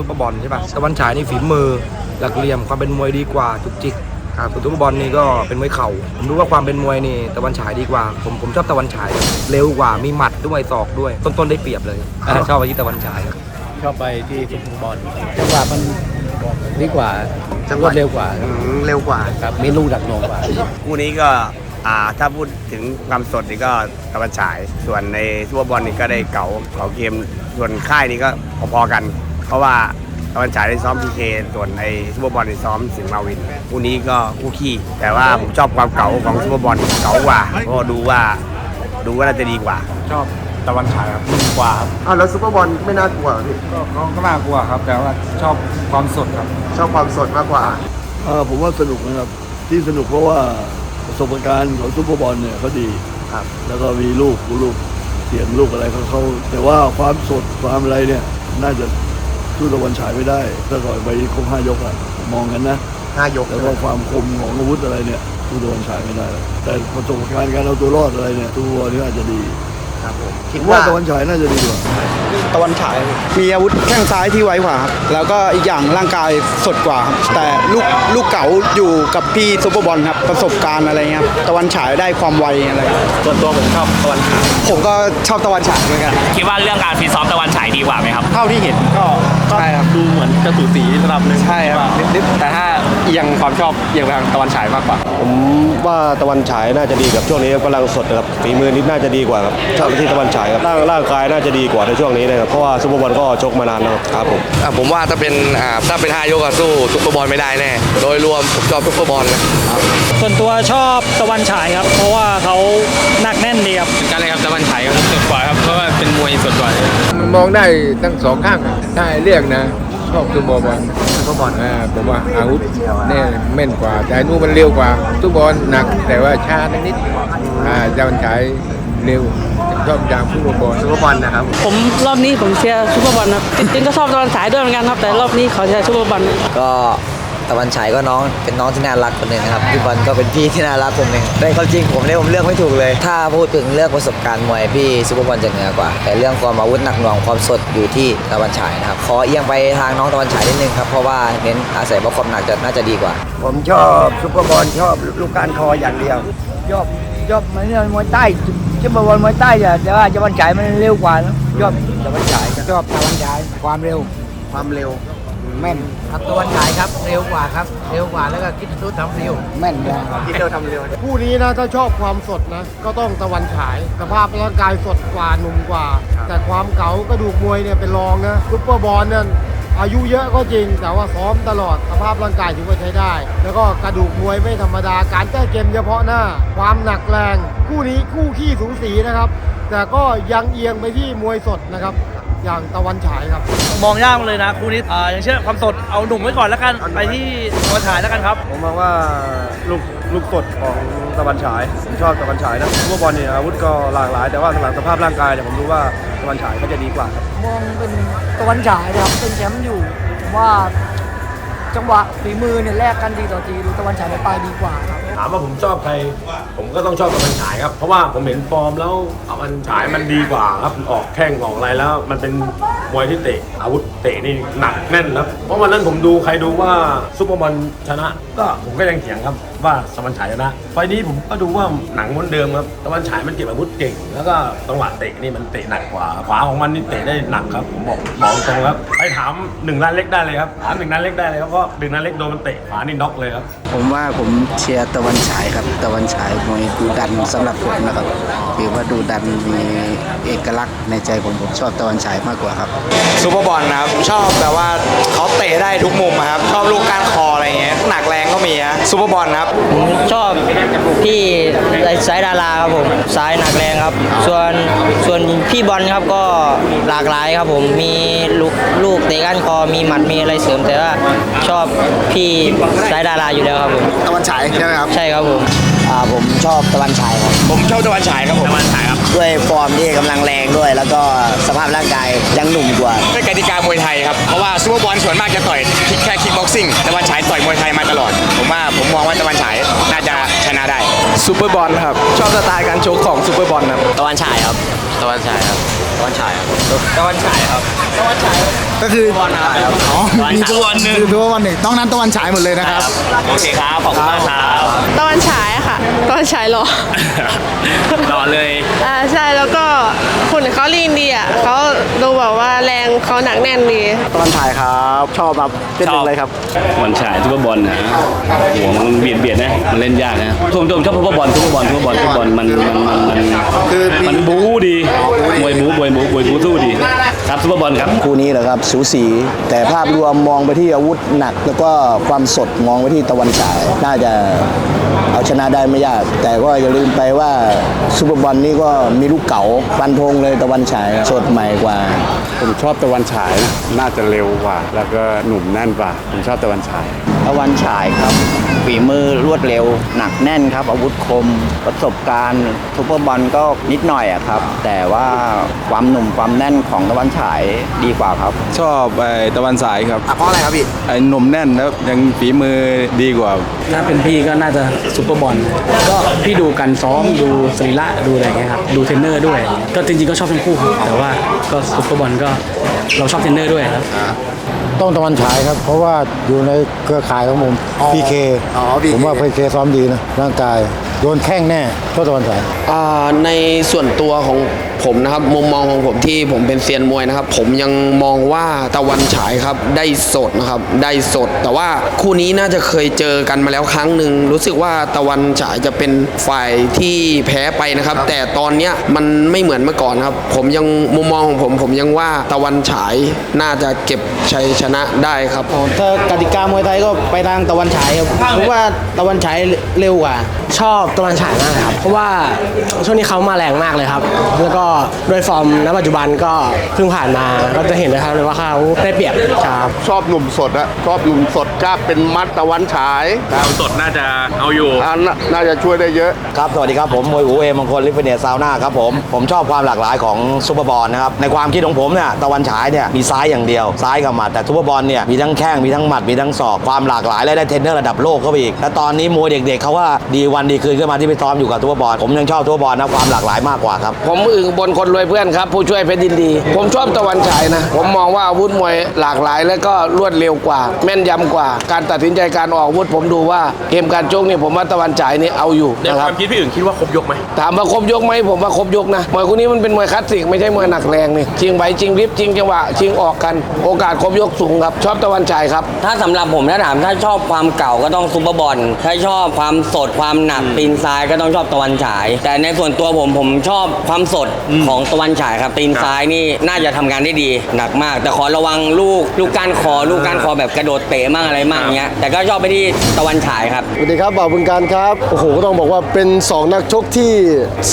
ฉายกับซุปเปอร์บอลใช่ปะตะวันฉายนี่ฝีมือหลักเหลี่ยมความเป็นมวยดีกว่าจุกจิกครับส่วนซุปเปอร์บอลนี่ก็เป็นมวยเข่าผมรู้ว่าความเป็นมวยนี่ตะวันฉายดีกว่า ผมผมชอบตะวันฉาย เร็วกว่ามีหมัดด้วยศอกด้วย ต้นๆได้เปรียบเลยอ่าชอบไปที่ตะวันฉายครับชอบไปที่ฟุตบอลจังหวะมันดีกว่าจังหวะรวดเร็วกว่าอืมเร็วกว่าครับมีลูกดักหนองกว่าคู่นี้ก็อ่าถ้าพูดถึงความสดนี่ก็ตะวันฉาย ส่วนในซูเปอร์บอลนี่ก็ได้เก่าเก่าเกมส่วนค่ายนี่ก็พอๆกัน เพราะว่าตะวันฉายได้ซ้อมพีเคส่วนในซูเปอร์บอลนี่ซ้อมสิงห์มาวินคู่นี้ก็คู่ขี้ แต่ว่าผมชอบความเก่าของซูเปอร์บอลเก่ากว่าเพราะดูว่าดูว่าน่าจะดีกว่า ชอบตะวันฉายครับดีกว่าครับอ้าวแล้วซุปเปอร์บอลไม่น่ากลัวเหรอพี่ก็ก็น่ากลัวครับ แต่ว่าชอบความสดครับ ชอบความสดมากกว่า เอ่อผมว่าสนุกนะครับ ที่สนุกเพราะว่าประสบการณ์ของซุปเปอร์บอลเนี่ยเขาดีครับ แล้วก็มีลูกลูกเสียงลูกอะไรเขาเขาแต่ว่าความสดความอะไรเนี่ยน่าจะ สู้ตะวันฉายไม่ได้ ถ้าก่อนไปครบห้ายกอะมองกันนะห้ายกแล้วก็ความคมของอาวุธอะไรเนี่ยสู้ตะวันฉายไม่ได้หรอกแต่ประสบการณ์การเอาตัวรอดอะไรเนี่ยตัวนี้อาจจะดีครับผมผคิดมว่าว่าตะวันฉายน่าจะดีกว่าตะวันฉายมีอาวุธแข้งซ้ายที่ไวกว่าครับแล้วก็อีกอย่างร่างกายสดกว่าครับแต่ลูกลูกเก๋าอยู่กับพี่ซุปเปอร์บอลครับประสบการณ์อะไรเงี้ยครับตะวันฉายได้ความไวอะไรเงี้ยส่วนตัวผมชอบตะวันฉายผมก็ชอบตะวันฉายเหมือนกันคิดว่าเรื่องการฟิตซ้อมตะวันฉายดีกว่าไหมครับ เท่าที่เห็นก็ ก็ใช่ครับ ดูเหมือนจะสูสีระดับหนึ่งใช่ครับนิดๆแต่ถ้า เอียงความชอบเอียงไปทางตะวันฉายมากกว่า ผมว่าตะวันฉายน่าจะดีกับช่วงนี้กำลังสดนะครับฝีมือนิดน่าจะดีกว่าครับชอบไปที่ตะวันฉายครับร่างร่างกายน่าจะดีกว่าในช่วงนี้นะครับเพราะว่าซูเปอร์บอลก็ชกมานานแล้วครับผมอะผมว่าถ้าเป็นอ่าถ้าเป็นห้ายกอะสู้ซุปเปอร์บอลไม่ได้แน่โดยรวมผมชอบซุปเปอร์บอลนะส่วนตัวชอบตะวันฉายครับ เพราะว่าเขาหนักแน่นดีครับการเลยครับตะวันฉายก็สดกว่าครับเพราะว่าเป็นมวยสดกว่ามองได้ทั้งสองข้างอะถ้าให้เรียกนะ ชอบซูเปอร์บอลซุปเปอร์บอลอ่าผมว่าอาวุธแน่แม่นกว่า แต่อันนู้นมันเร็วกว่าซูเปอร์บอลหนักแต่ว่าช้านิดๆอ่าจะมันฉายเร็วชอบอย่างซูเปอร์บอลซุปเปอร์บอลนะครับผมรอบนี้ผมเชียร์ซุปเปอร์บอลครับจริงๆก็ชอบตะวันฉายด้วยเหมือนกันครับแต่รอบนี้ขอเชียร์ซุปเปอร์บอลก็ ตะวันฉายก็น้องเป็นน้องที่น่ารักคนหนึ่งนะครับพี่บอลก็เป็นพี่ที่น่ารักคนหนึ่งในความจริงผมเนี่ยผมเลือกไม่ถูกเลย ถ้าพูดถึงเรื่องประสบการณ์มวยพี่ซุปเปอร์บอลจะเหนือกว่า แต่เรื่องความอาวุธหนักหน่วงความสดอยู่ที่ตะวันฉายนะครับขอเอียงไปทางน้องตะวันฉายนิดนึงครับเพราะว่าเน้นอาศัยว่าความหนักจะน่าจะดีกว่า ผมชอบซุปเปอร์บอลชอบลูกการคออย่างเดียวชอบชอบมันมวยใต้ซุปเปอร์บอลมวยใต้แต่ว่าตะวันฉายมันเร็วกว่านะชอบตะวันฉายชอบตะวันฉายความเร็วความเร็ว แม่นครับตะวันฉายครับ เร็วกว่าครับ เร็วกว่าแล้วก็คิดรู้ทำเร็ว แม่นเลยคิดเร็วทำเร็วคู่นี้นะถ้าชอบความสดนะ ก็ต้องตะวันฉายสภาพร่างกายสดกว่าหนุ่มกว่า แต่ความเก๋ากระดูกมวยเนี่ยเป็นรองนะซุปเปอร์บอลเนี่ยอายุเยอะก็จริง แต่ว่าซ้อมตลอดสภาพร่างกายถือว่าใช้ได้ แล้วก็กระดูกมวยไม่ธรรมดาการแก้เกมเฉพาะหน้า ความหนักแรง คู่นี้คู่ขี้สูสีนะครับ แต่ก็ยังเอียงไปที่มวยสดนะครับ อย่างตะวันฉายครับ มองยากเลยนะคู่นี้อ่าอย่างเช่นความสดเอาหนุ่มไว้ก่อนแล้วกันไปที่ตะวันฉายแล้วกันครับ ผมมองว่าลูกลูกสดของตะวันฉายผมชอบตะวันฉายนะซุปเปอร์บอลเนี่ยอาวุธก็หลากหลาย แต่ว่าสำหรับสภาพร่างกายเนี่ยผมรู้ว่าตะวันฉายก็จะดีกว่าครับมองเป็นตะวันฉายนะครับเป็นแชมป์อยู่ผมว่า จังหวะฝีมือเนี่ยแลกกันดีต่อทีดูตะวันฉายในปลายดีกว่าครับ ถามว่าผมชอบใคร ผมก็ต้องชอบตะวันฉายครับ เพราะว่าผมเห็นฟอร์มแล้วตะวันฉายมันดีกว่าครับ ออกแข้งออกอะไรแล้ว มันเป็นมวยที่เตะอาวุธเตะนี่หนักแน่นครับ เพราะวันนั้นผมดูใครดูว่าซุปเปอร์บอลชนะ ก็ผมก็ยังเถียงครับ ว่าตะวันฉายชนะ ไฟล์นี้ผมก็ดูว่าหนังม้วนเดิมครับตะวันฉายมันเก็บอาวุธเก่ง แล้วก็จังหวะเตะนี่มันเตะหนักกว่า ขวาของมันนี่เตะได้หนักครับ ผมบอกบอกตรงครับ ไปถามหนึ่งล้านเล็กได้เลยครับถามหนึ่งล้านเล็กได้เลยครับเพราะหนึ่งล้านเล็กโดนมันเตะขวานี่น็อกเลยครับ ผมว่าผมเชียร์ตะวันฉายครับ ตะวันฉายมวยดูดันสำหรับผมนะครับถือว่าดูดันมีเอกลักษณ์ในใจผมผมชอบตะวันฉายมากกว่าครับซุปเปอร์บอลนะครับชอบแบบว่าเขาเตะได้ทุกมุมอะครับชอบลูกก้านคออะไรเงี้ยหนักแรงก็มีอะซุปเปอร์บอลนะครับชอบพี่สายดาราครับผมสายหนักแรงครับ ส่วนส่วนพี่บอลครับก็หลากหลายครับผมมีลูกลูกเตะก้านคอมีหมัดมีอะไรเสริม แต่ว่าชอบพี่สายดาราอยู่แล้วครับผมตะวันฉายใช่ไหมครับ ใช่ครับผม อ่าผมชอบตะวันฉายครับผมชอบตะวันฉายครับผมตะวันฉายครับด้วยฟอร์มที่กำลังแรงด้วย แล้วก็สภาพร่างกายยังหนุ่มกว่าด้วยกติกามวยไทยครับเพราะว่าซูเปอร์บอลส่วนมากจะต่อยคิกแค่คิกบ็อกซิ่งตะวันฉายต่อยมวยไทยมาตลอด ผมว่าผมมองว่าตะวันฉายน่าจะชนะได้ ซูเปอร์บอลครับ ชอบสไตล์การชกของซูเปอร์บอลครับ ตะวันฉายครับ ตะวันฉายครับ ตะวันฉายครับ ตะวันฉายครับก็คือตะวันฉายครับอ๋อมีตัววันหนึ่งคือตัววันหนึ่งต้องนั้นตะวันฉายหมดเลยนะครับ โอเคครับ ขอบคุณมากครับตะวันฉายอะค่ะ ตะวันฉายหรอรอเลย อ่าใช่แล้วก็คนเขาลีนดีอะเขาดูแบบว่าแรงเขาหนักแน่นดีตะวันฉายครับ ชอบครับเป็นหนึ่งเลยครับวันฉายซุปเปอร์บอลนะหัวมันเบียดเบียดนะมันเล่นยากนะผมผมชอบซุปเปอร์บอลซุปเปอร์บอลซุปเปอร์บอลซุปเปอร์บอลมันมันมันมันมันบู๊ดีมวยบู๊มวยบู๊มวยบู๊สู้ดีครับซุปเปอร์บอลครับคู่นี้เหรอครับสูสีแต่ภาพรวมมองไปที่อาวุธหนัก แล้วก็ความสดมองไปที่ตะวันฉายน่าจะเอาชนะได้ไม่ยาก แต่ก็อย่าลืมไปว่าซูเปอร์บอลนี่ก็มีลูกเก๋าฟันธงเลยตะวันฉายสดใหม่กว่า ผมชอบตะวันฉายนะน่าจะเร็วกว่า แล้วก็หนุ่มแน่นกว่าผมชอบตะวันฉายตะวันฉายครับฝีมือรวดเร็ว หนักแน่นครับ อาวุธคม ประสบการณ์ซูเปอร์บอลก็นิดหน่อยอะครับ แต่ว่าความหนุ่มความแน่นของตะวันฉายดีกว่าครับ ชอบไอ้ตะวันฉายครับเพราะอะไรครับพี่ ไอ้หนุ่มแน่นแล้วยังฝีมือดีกว่า ถ้าเป็นพี่ก็น่าจะซุปเปอร์บอลก็พี่ดูการซ้อมดูสรีระดูอะไรอย่างเงี้ยครับดูเทรนเนอร์ด้วย ก็จริงๆก็ชอบทั้งคู่ครับแต่ว่าก็ซุปเปอร์บอลก็เราชอบเทรนเนอร์ด้วยครับ ต้องตะวันฉายครับ เพราะว่าอยู่ในเครือข่ายของผมพีเคอ๋อ PK ผมว่าพีเคซ้อมดีนะร่างกายโดนแข้งแน่ชอบตะวันฉาย อ่าในส่วนตัวของ ผมนะครับมุมมองของผมที่ผมเป็นเซียนมวยนะครับ ผมยังมองว่าตะวันฉายครับได้สดนะครับได้สด แต่ว่าคู่นี้น่าจะเคยเจอกันมาแล้วครั้งหนึ่งรู้สึกว่าตะวันฉายจะเป็นฝ่ายที่แพ้ไปนะครับ แต่ตอนเนี้ยมันไม่เหมือนเมื่อก่อนครับ ผมยังมุมมองของผมผมยังว่าตะวันฉายน่าจะเก็บชัยชนะได้ครับถ้ากติกามวยไทยก็ไปทางตะวันฉายครับเพราะว่าตะวันฉายเร็วกว่า ชอบตะวันฉายมากครับ เพราะว่าช่วงนี้เขามาแรงมากเลยครับ แล้วก็ด้วยฟอร์มณปัจจุบันก็เพิ่งผ่านมาก็จะเห็นนะครับเลยว่าเขาได้เปรียบครับชอบหนุ่มสดอะชอบหนุ่มสดกล้าเป็นมัดตะวันฉายสดน่าจะเอาอยู่อ่าน่าน่าจะช่วยได้เยอะ ครับ สวัสดีครับผมมวยหูเอมงคลลิฟเนสซาวน่าครับผมผมชอบความหลากหลายของซูเปอร์บอลนะครับในความคิดของผมเนี่ยตะวันฉายเนี่ยมีซ้ายอย่างเดียว ซ้ายกับหมัดแต่ซูเปอร์บอลเนี่ยมีทั้งแข้งมีทั้งหมัดมีทั้งศอกความหลากหลายและได้เทรนเนอร์ระดับโลกเข้าไปอีกและตอนนี้มวยเด็กๆเขาว่าดีวันดีคืนขึ้นมาที่ไปซ้อมอยู่กับซูเปอร์บอลผมยังชอบซูเปอร์บอลนะความหลากหลายมากกว่าครับผมอึ่งบนคนรวยเพื่อนครับ ผู้ช่วยเพชรดินดี ผมชอบตะวันฉายนะ ผมมองว่าอาวุธมวยหลากหลาย และก็รวดเร็วกว่า แม่นยำกว่า การตัดสินใจการออกอาวุธผมดูว่าเกมการชกเนี่ยผมว่าตะวันฉายนี่เอาอยู่ในนะคครัวาบมคิดพี่อื่นคิดว่าครบยกไหมถามว่าครบยกไหมผมว่าครบยกนะมวยคู่นี้มันเป็นมวยคลาสสิกไม่ใช่มวยหนักแรงนี่ชิงไหวชิงริบชิงจังหวะชิงออกกัน โอกาสครบยกสูงครับ ชอบตะวันฉายครับ ถ้าสำหรับผมถ้าถามถ้าชอบความเก่าก็ต้องซุปเปอร์บอลถ้าชอบความสดความหนักตีนซ้ายก็ต้องชอบตะวันฉาย แต่ในส่วนตัวผมผมชอบความสดของตะวันฉายครับตีนซ้ายนี่น่าจะทำงานได้ดีหนักมาก แต่ขอระวังลูกลูกก้านคอลูกก้านคอแบบกระโดดเตะมั่งอะไรมั่งเงี้ยแต่ก็ชอบไปที่ตะวันฉายครับ สวัสดีครับบ่าวบึงการครับโอ้โหก็ต้องบอกว่าเป็น 2 นักชกที่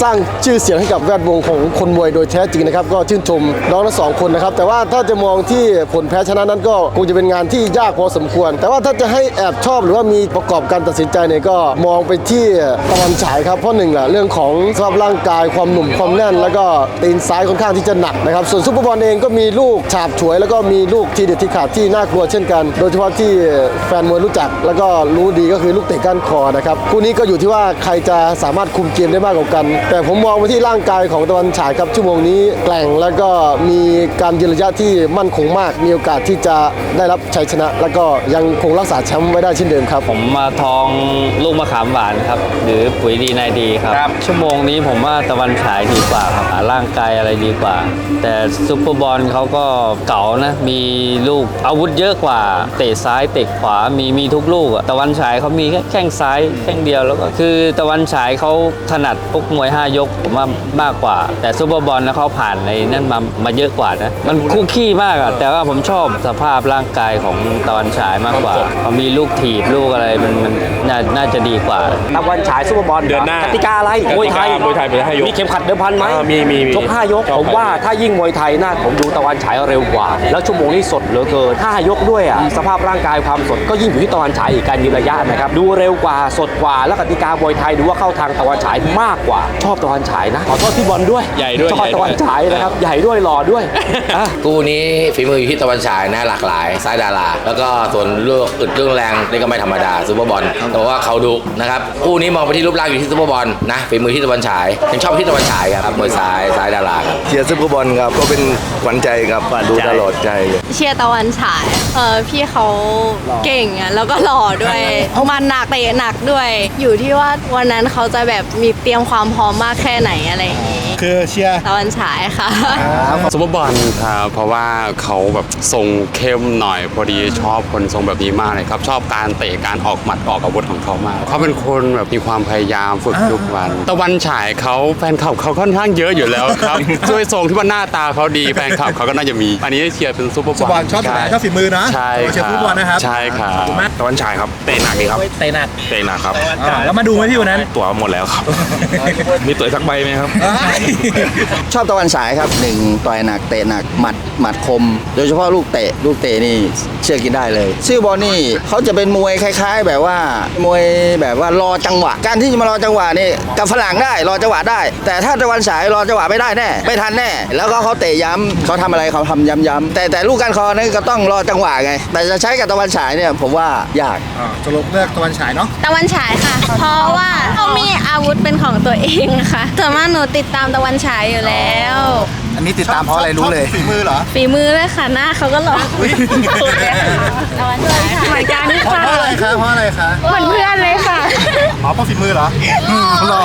สร้างชื่อเสียงให้กับแวดวงของคนมวยโดยแท้จริงนะครับ ก็ชื่นชมน้องทั้งสองคนนะครับ แต่ว่าถ้าจะมองที่ผลแพ้ชนะนั้นก็คงจะเป็นงานที่ยากพอสมควร แต่ว่าถ้าจะให้แอบชอบหรือว่ามีประกอบการตัดสินใจเนี่ยก็มองไปที่ตะวันฉายครับเพราะหนึ่งแหละเรื่องของสภาพร่างกายความหนุ่มความแน่นแล้วก็ตีนซ้ายค่อนข้างที่จะหนักนะครับ ส่วนซุปเปอร์บอลเองก็มีลูกฉาบฉวย แล้วก็มีลูกทีเด็ดที่ขาดที่น่ากลัวเช่นกัน โดยเฉพาะที่แฟนมวยรู้จัก แล้วก็รู้ดีก็คือลูกเตะก้านคอนะครับคู่นี้ก็อยู่ที่ว่าใครจะสามารถคุมเกมได้มากกว่ากัน แต่ผมมองไปที่ร่างกายของตะวันฉายครับชั่วโมงนี้แกร่งแล้วก็มีการยืนระยะที่มั่นคงมาก มีโอกาสที่จะได้รับชัยชนะ แล้วก็ยังคงรักษาแชมป์ไว้ได้เช่นเดิมครับ ผมมาทองลูกมะขามหวานครับหรือปุ๋ยดีนายดีครับ ชั่วโมงนี้ผมว่าตะวันฉายดีกว่าครับร่างกายอะไรดีกว่า แต่ซุปเปอร์บอลเขาก็เก๋านะ มีลูกอาวุธเยอะกว่า เตะซ้ายเตะขวามีมีทุกลูกอะตะวันฉายเขามีแค่แข้งซ้ายแข้งเดียวแล้วก็คือตะวันฉายเขาถนัดพวกมวย 5 ยกผมว่ามากกว่า แต่ซุปเปอร์บอลนะเขาผ่านในนั่นมามาเยอะกว่านะมันคู่ขี้มากอะแต่ว่าผมชอบสภาพร่างกายของตะวันฉายมากกว่าเขามีลูกถีบลูกอะไรมันมันน่าน่าจะดีกว่า ตะวันฉายซูเปอร์บอลเดือนหน้ากติกาอะไรมวยไทยมวยไทยเป็นให้ยกมีเข็มขัดเดิมพันไหมอ่ามีมีมีชก5ยกผมว่าถ้ายิ่งมวยไทยน่าผมดูตะวันฉายเร็วกว่า แล้วชั่วโมงนี้สดเหลือเกิน5ยกด้วยอะสภาพร่างกายความสดก็ยิ่งอยู่ที่ตะวันฉายอีกการยืนระยะนะครับดูเร็วกว่าสดกว่าแล้วกติกามวยไทยดูว่าเข้าทางตะวันฉายมากกว่า ชอบตะวันฉายนะขอโทษพี่บอลด้วยใหญ่ด้วยชอบตะวันฉายนะครับใหญ่ด้วยหล่อด้วยอะ คู่นี้ฝีมืออยู่ที่ตะวันฉายนะหลากหลายซ้ายดาราแล้วก็ส่วนเลือกอึดเรื่องแรงนี่ก็ไม่ธรรมดาซูเปอร์บอลแต่ว่าเขาดุนะครับคู่นี้มองไปที่รูปร่างอยู่ที่ซูเปอร์บอลนะฝีมือที่ตะวันฉายยังชอบที่ตะวันฉายครับมวยซ้ายายสายดาราครับเชียร์ซุปเปอร์บอลครับก็เป็นขวัญใจครับดูตลอดใจเลยเชียร์ตะวันฉายเออพี่เขาเก่งอะแล้วก็หล่อด้วยมันหนักเตะหนักด้วย อยู่ที่ว่าวันนั้นเขาจะแบบมีเตรียมความพร้อมมากแค่ไหนอะไรอย่างงี้ คือเชียร์ตะวันฉายค่ะ ซุปเปอร์บอลครับเพราะว่าเขาแบบทรงเข้มหน่อยพอดีชอบคนทรงแบบนี้มากเลยครับ ชอบการเตะการออกหมัดออกอาวุธของเขามากเขาเป็นคนแบบมีความพยายามฝึกทุกวัน ตะวันฉายเขาแฟนคลับเขาค่อนข้างเยอะอยู่แล้วครับ ด้วยทรงที่ว่าหน้าตาเขาดีแฟนคลับเขาก็น่าจะมี อันนี้เชียร์เป็นซุปเปอร์บอลชอบใชอบฝีมือนะใช่เชียร์ฟุตบอลนะครับใช่ครับตะวันฉายครับเตะหนักดีครับเตะหนักเตะหนักครับอ่าแล้วมาดูไหมพี่วันนั้นตั๋วหมดแล้วครับ มีตั๋วสักใบไหมครับชอบตะวันฉายครับหนึ่งต่อยหนักเตะหนักหมัดหมัดคม โดยเฉพาะลูกเตะลูกเตะนี่เชื่อกินได้เลย ชื่อบอลนี่เขาจะเป็นมวยคล้าย ๆ แบบว่ามวยแบบว่ารอจังหวะ การที่จะมารอจังหวะนี่กับฝรั่งได้รอจังหวะได้ แต่ถ้าตะวันฉายรอจังหวะไม่ได้แน่ไม่ทันแน่ แล้วก็เขาเตะย้ำเขาทำอะไรเขาทำย้ำๆแต่แต่ลูกการคอนี่ก็ต้องรอจังหวะไง แต่จะใช้กับตะวันฉายเนี่ยผมว่ายากสรุปเลือกตะวันฉายเนาะตะวันฉายค่ะ เพราะว่าเขามีอาวุธเป็นของตัวเองค่ะส่วนมากหนูติดตามตะวันฉายอยู่แล้ว อันนี้ติดตามเพราะอะไรรู้เลยฝีมือเหรอ ฝีมือเลยค่ะหน้าเขาก็หล่อตะวันฉายเหมือนกันเพค่ะราะอะไรคะเพราะอะไรคะเหมือนเพื่อนเลยค่ะอ๋อเพราะฝีมือเหรอหล่อ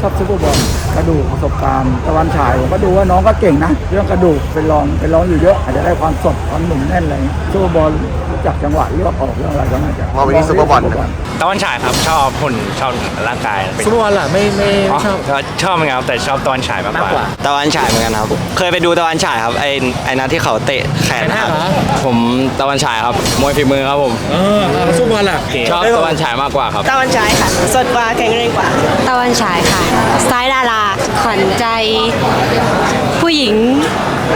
ชอบซุปเปอร์บอลกระดูกประสบการณ์ตะวันฉายผมก็ดูว่าน้องก็เก่งนะ เรื่องกระดูกเป็นรองเป็นรองอยู่เยอะ อาจจะได้ความสดความหนุ่มแน่นอะไรเงี้ยซุปเปอร์บอลรู้จักจังหวะเลือกออกเรื่องอะไรก็น่าจะมองไปที่ซุปเปอร์บอลนะ ตะวันฉายครับชอบหุ่นชอบร่างกายฟุตบอลล่ะไม่ไม่ไม่ชอบก็ชอบเหมือนกันครับแต่ชอบตะวันฉายมากกว่า ตะวันฉายเหมือนกันครับ เคยไปดูตะวันฉายครับไอ้ไอ้นัดที่เขาเตะแขนนะครับผมตะวันฉายครับมวยฝีมือครับผมเออแล้วฟุตบอลล่ะชอบตะวันฉายมากกว่าครับ ตะวันฉายค่ะ สดกว่าแข็งแรงกว่า ตะวันฉายค่ะซ้ายดาราขวัญใจ ผู้หญิง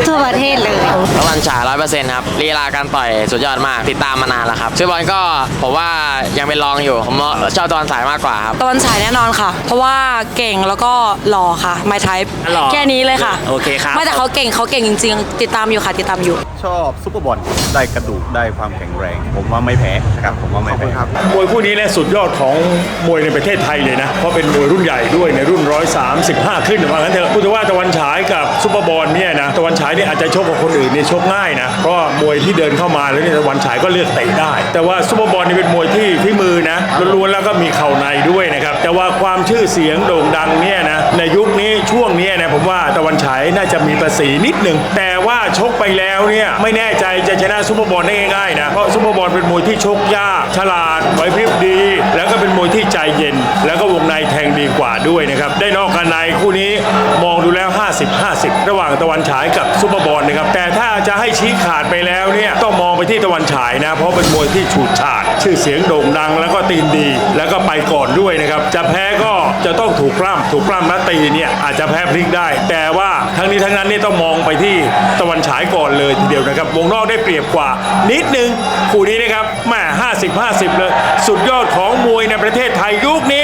ทั่วประเทศเลยตะวันฉายร้อยเปอร์เซ็นต์ครับลีลาการต่อยสุดยอดมาก ติดตามมานานแล้วครับชื่อบอลก็ผมว่ายังเป็นรองอยู่ ผมชอบตะวันฉายมากกว่าครับตะวันฉายแน่นอนค่ะ เพราะว่าเก่งแล้วก็หล่อค่ะไมท p หล่อแค่นี้เลยค่ะโอเคครับ ไม่แต่เขาเก่งเขาเก่งจริง ๆ ติดตามอยู่ค่ะติดตามอยู่ ชอบซุปเปอร์บอลได้กระดูกได้ความแข็งแรง ผมว่าไม่แพ้นะครับผมว่าไม่แพ้ครับมวยคู่นี้เนี่ยสุดยอดของมวยในประเทศไทยเลยนะเพราะเป็นมวยรุ่นใหญ่ด้วยในรุ่น 135 ขึ้นว่างั้นเถอะพูดถึงว่าตะวันฉายกับซุปเปอร์บอลเนี่ยนะตะวันฉายเนี่ยอาจจะชกกับคนอื่นเนี่ยชกง่ายนะ เพราะมวยที่เดินเข้ามาแล้วเนี่ยตะวันฉายก็เลือกเตะได้ แต่ว่าซุปเปอร์บอลนี่เป็นมวยที่ที่มือนะล้วนๆแล้วก็มีเข่าในด้วยนะครับ แต่ว่าความชื่อเสียงโด่งดังเนี่ยนะในยุคนี้ช่วงนี้นะผมว่าตะวันฉายน่าจะมีภาษีนิดหนึ่งแต่ ชกไปแล้วเนี่ยไม่แน่ใจจะชนะซุปเปอร์บอลได้ง่ายๆนะ เพราะซุปเปอร์บอลเป็นมวยที่ชกยาก ฉลาดไหวพริบดี แล้วก็เป็นมวยที่ใจเย็น แล้วก็วงในแทงดีกว่าด้วยนะครับ ได้นอกกันในคู่นี้มองดูแล้ว 50-50 ระหว่างตะวันฉายกับซุปเปอร์บอลนะครับ แต่ถ้าจะให้ชี้ขาดไปแล้วเนี่ยต้องมองไปที่ตะวันฉายนะ เพราะเป็นมวยที่ฉูดฉาด ชื่อเสียงโด่งดังแล้วก็ตีนดี แล้วก็ไปก ปล้ำถูกปล้ำนัดตีเนี่ยอาจจะแพ้พลิกได้ แต่ว่าทั้งนี้ทั้งนั้นนี่ต้องมองไปที่ตะวันฉายก่อนเลยทีเดียวนะครับ วงนอกได้เปรียบกว่า นิดนึงคู่นี้นะครับแหม่50 50เลย สุดยอดของมวยในประเทศไทยยุคนี้